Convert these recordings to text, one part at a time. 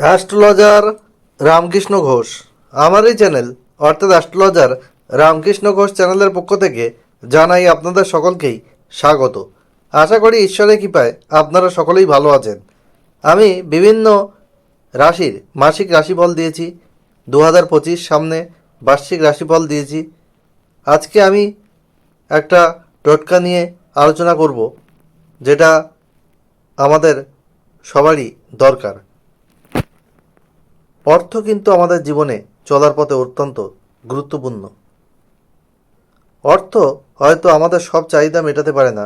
Astrologer Ramakrishna Ghosh. আমার এই channel, অর্থাৎ অ্যাস্ট্রোলজার রামকৃষ্ণ ঘোষ চ্যানেলের পক্ষ থেকে জানাই আপনাদের সকলকেই স্বাগত। আশা করি ঈশ্বরের কৃপায় আপনারা সকলেই ভালো আছেন। আমি বিভিন্ন রাশির মাসিক রাশিফল দিয়েছি দু হাজার পঁচিশ সামনে বার্ষিক রাশিফল দিয়েছি। আজকে আমি একটা টোটকা নিয়ে আলোচনা করব, যেটা আমাদের সবারই দরকার। অর্থ কিন্তু আমাদের জীবনে চলার পথে অত্যন্ত গুরুত্বপূর্ণ। অর্থ হয়তো আমাদের সব চাহিদা মেটাতে পারে না,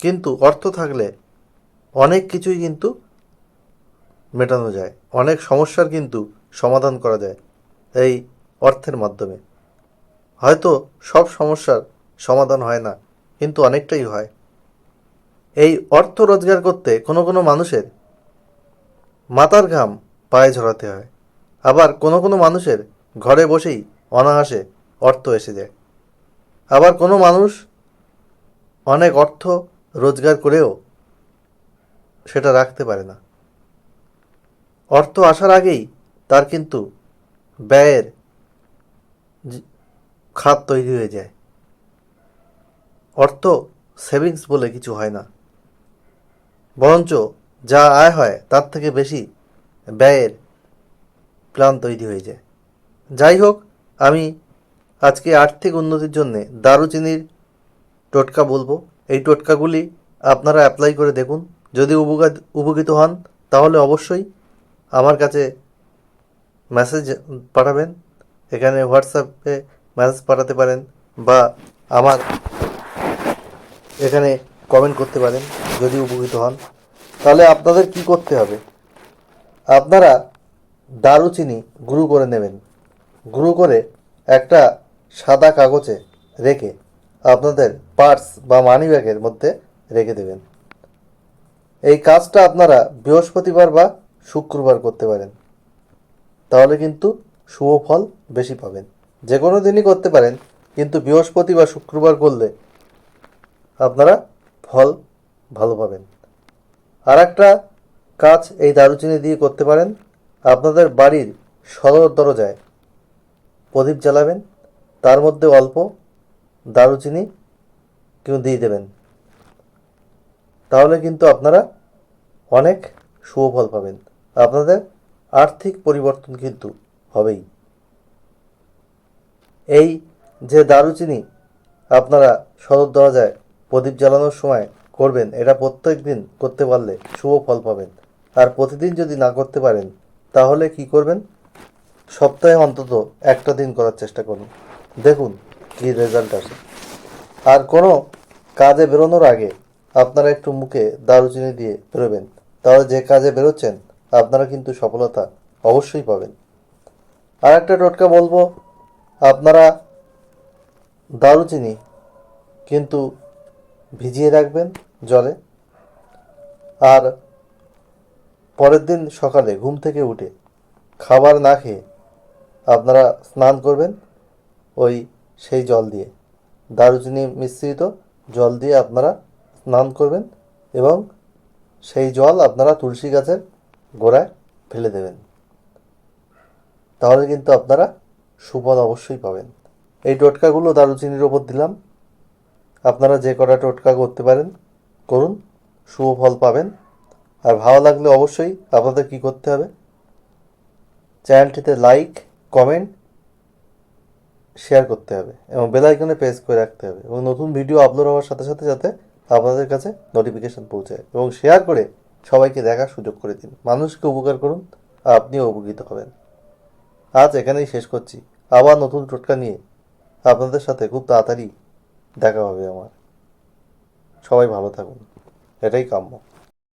কিন্তু অর্থ থাকলে অনেক কিছুই কিন্তু মেটানো যায়, অনেক সমস্যার কিন্তু সমাধান করা যায় এই অর্থের মাধ্যমে। হয়তো সব সমস্যার সমাধান হয় না, কিন্তু অনেকটাই হয়। এই অর্থ রোজগার করতে কোনো কোনো মানুষের মাথার ঘাম পায়ে ঝরাতে হয়। আবার কোনো কোনো মানুষের ঘরে বসেই অনায়াসে অর্থ এসে যায়। আবার কোনো মানুষ অনেক অর্থ রোজগার করেও সেটা রাখতে পারে না। অর্থ আসার আগেই তার কিন্তু ব্যয়ের খাত তৈরি হয়ে যায়। অর্থ সেভিংস বলে কিছু হয় না। বরঞ্চ যা আয় হয় তার থেকে বেশি ব্যয়ের প্ল্যান তৈরি হয়ে যায়। যাই হোক, আমি আজকে আর্থিক উন্নতির জন্যে দারুচিনির টোটকা বলব। এই টোটকাগুলি আপনারা অ্যাপ্লাই করে দেখুন। যদি উপকৃত হন, তাহলে অবশ্যই আমার কাছে মেসেজ পাঠাবেন। এখানে হোয়াটসঅ্যাপে মেসেজ পাঠাতে পারেন বা আমার এখানে কমেন্ট করতে পারেন যদি উপকৃত হন। তাহলে আপনাদের কি করতে হবে? আপনারা দারুচিনি গুঁড়ো করে নেবেন। গুঁড়ো করে একটা সাদা কাগজে রেখে আপনাদের পার্স বা মানি ব্যাগের মধ্যে রেখে দেবেন। এই কাজটা আপনারা বৃহস্পতিবার বা শুক্রবার করতে পারেন। তাহলে কিন্তু শুভ ফল বেশি পাবেন। যে কোনো দিনই করতে পারেন, কিন্তু বৃহস্পতি বা শুক্রবার করলে আপনারা ফল ভালো পাবেন। আর একটা কাজ এই দারুচিনি দিয়ে করতে পারেন আপনাদের বাড়ির সদর দরজায় প্রদীপ জ্বালাবেন, তার মধ্যে অল্প দারুচিনি কেউ দিয়ে দেবেন। তাহলে কিন্তু আপনারা অনেক শুভ ফল পাবেন। আপনাদের আর্থিক পরিবর্তন কিন্তু হবেই। এই যে দারুচিনি আপনারা সদর দরজায় প্রদীপ জ্বালানোর সময় করবেন, এটা প্রত্যেক দিন করতে পারলে শুভ ফল পাবেন। আর প্রতিদিন যদি না করতে পারেন তাহলে কি করবেন? সপ্তাহে অন্তত একটা দিন করার চেষ্টা করুন। দেখুন কী রেজাল্ট আসে। আর কোনো কাজে বেরোনোর আগে আপনারা একটু মুখে দারুচিনি দিয়ে বেরোবেন। তাহলে যে কাজে বেরোচ্ছেন, আপনারা কিন্তু সফলতা অবশ্যই পাবেন। আর একটা টোটকা বলব, আপনারা দারুচিনি কিন্তু ভিজিয়ে রাখবেন জলে। আর পরের দিন সকালে ঘুম থেকে উঠে খাবার না খেয়ে আপনারা স্নান করবেন ওই সেই জল দিয়ে। দারুচিনি মিশ্রিত জল দিয়ে আপনারা স্নান করবেন এবং সেই জল আপনারা তুলসী গাছের গোড়ায় ফেলে দেবেন। তাহলে কিন্তু আপনারা সুফল অবশ্যই পাবেন। এই টোটকাগুলো দারুচিনির ওপর দিলাম। আপনারা যে কটা টোটকা করতে পারেন, করুন শুভ ফল পাবেন। আর ভালো লাগলে অবশ্যই আপনাদের কি করতে হবে? চ্যানেলটিতে লাইক কমেন্ট শেয়ার করতে হবে এবং বেল আইকনে প্রেস করে রাখতে হবে এবং নতুন ভিডিও আপলোড হওয়ার সাথে সাথে যাতে আপনাদের কাছে নোটিফিকেশান পৌঁছায় এবং শেয়ার করে সবাইকে দেখার সুযোগ করে দিন। মানুষকে উপকার করুন আর আপনিও উপকৃত হবেন। আজ এখানেই শেষ করছি। আবার নতুন টোটকা নিয়ে আপনাদের সাথে খুব তাড়াতাড়ি দেখা হবে আমার। সবাই ভালো থাকুন। এটাই কাম্য।